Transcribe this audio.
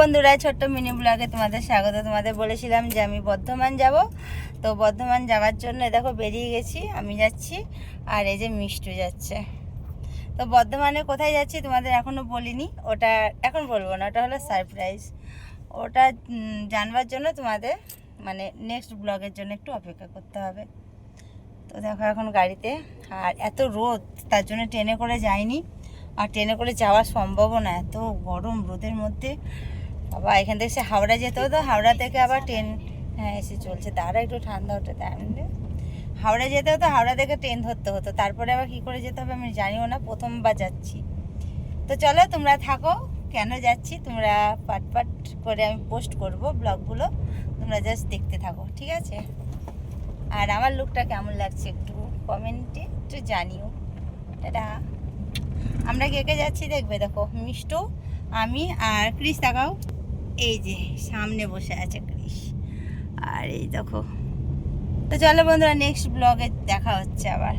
বন্ধুরা, ছোট্ট মিনি ব্লগে তোমাদের স্বাগত। তোমাদের বলেছিলাম যে আমি বর্ধমান যাব। তো বর্ধমান যাওয়ার জন্য দেখো বেরিয়ে গেছি, আমি যাচ্ছি আর এই যে মিষ্টু যাচ্ছে। তো বর্ধমানে কোথায় যাচ্ছি তোমাদের এখনও বলিনি, ওটা এখন বলব না, ওটা হলো সারপ্রাইজ ওটা জানবার জন্য তোমাদের মানে নেক্সট ব্লগের জন্য একটু অপেক্ষা করতে হবে। তো দেখো এখন গাড়িতে, আর এত রোদ, তার জন্য ট্রেনে করে যাইনি। আর ট্রেনে করে যাওয়া সম্ভবও না, এত গরম রোদের মধ্যে। বাবা, এখান থেকে সে হাওড়া যেতে হতো। হাওড়া থেকে আবার ট্রেন হ্যাঁ এসে চলছে। তারা একটু ঠান্ডা ওঠে তাই হাওড়া যেতে হতো, হাওড়া থেকে ট্রেন ধরতে হতো। তারপরে আবার কী করে যেতে হবে আমি জানিও না, প্রথমবার যাচ্ছি। তো চলো, তোমরা থাকো, কেন যাচ্ছি? তোমরা পাট পাট করে আমি পোস্ট করব ব্লগগুলো। তোমরা জাস্ট দেখতে থাকো, ঠিক আছে? আর আমার লুকটা কেমন লাগছে একটু কমেন্টে একটু জানিও। এটা আমরা কে কে যাচ্ছি দেখবে? দেখো, মিষ্টু, আমি আর ক্রিস তাকাও এই যে সামনে বসে আছে ক্রিস আর এই দেখো। তো চলো বন্ধুরা নেক্সট ব্লগে দেখা হচ্ছে আবার।